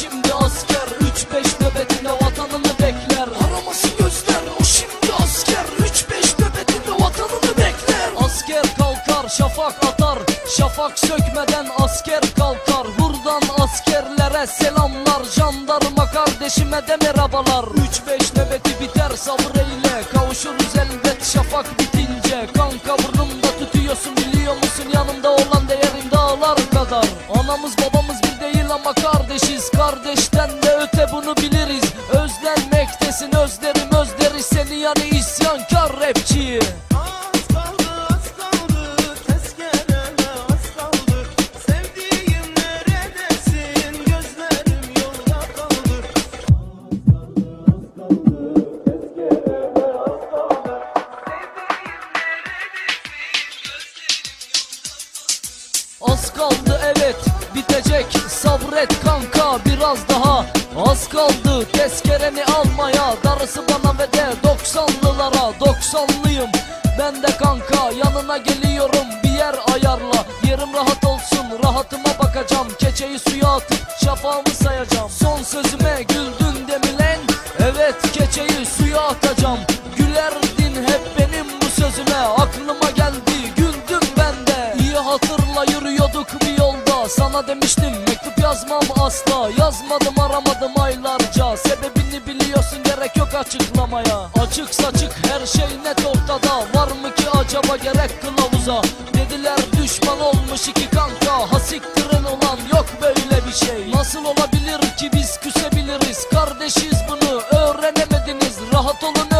şimdi asker 3-5 nöbetine vatanını bekler. Aramasın gözler o şimdi asker. 3-5 nöbetinde vatanını bekler. Asker kalkar şafak atar. Şafak sökmeden asker kalkar. Buradan askerlere selamlar. Jandarma kardeşime de merhabalar. 3-5 nöbeti biter sabır eyle. Kavuşuruz elbet şafak bitince. Kanka Özlenmektesin özlerim özleri Seni yani isyankar rapçi. Az kaldı az almaya Darısı bana ve de 90'lılara 90'lıyım ben de kanka yanına geliyorum bir yer ayarla. Yerim rahat olsun rahatıma bakacağım. Keçeyi suya atıp şafağımı sayacağım. Son sözüme güldün demilen Evet keçeyi suya atacağım. Gülerdin hep benim bu sözüme Aklıma geldi güldüm ben de. İyi hatırla yürüyorduk bir yolda. Sana demiştim mektup yazmam asla. Yazmadım aramadım aylarca. Sebebini biliyorsun gerek yok açıklamaya. Açık saçık her şey net ortada. Var mı ki acaba gerek kılavuza? Dediler düşman olmuş iki kanka. Hasiktirin ulan yok böyle bir şey. Nasıl olabilir ki biz küsebiliriz? Kardeşiz bunu öğrenemediniz. Rahat olun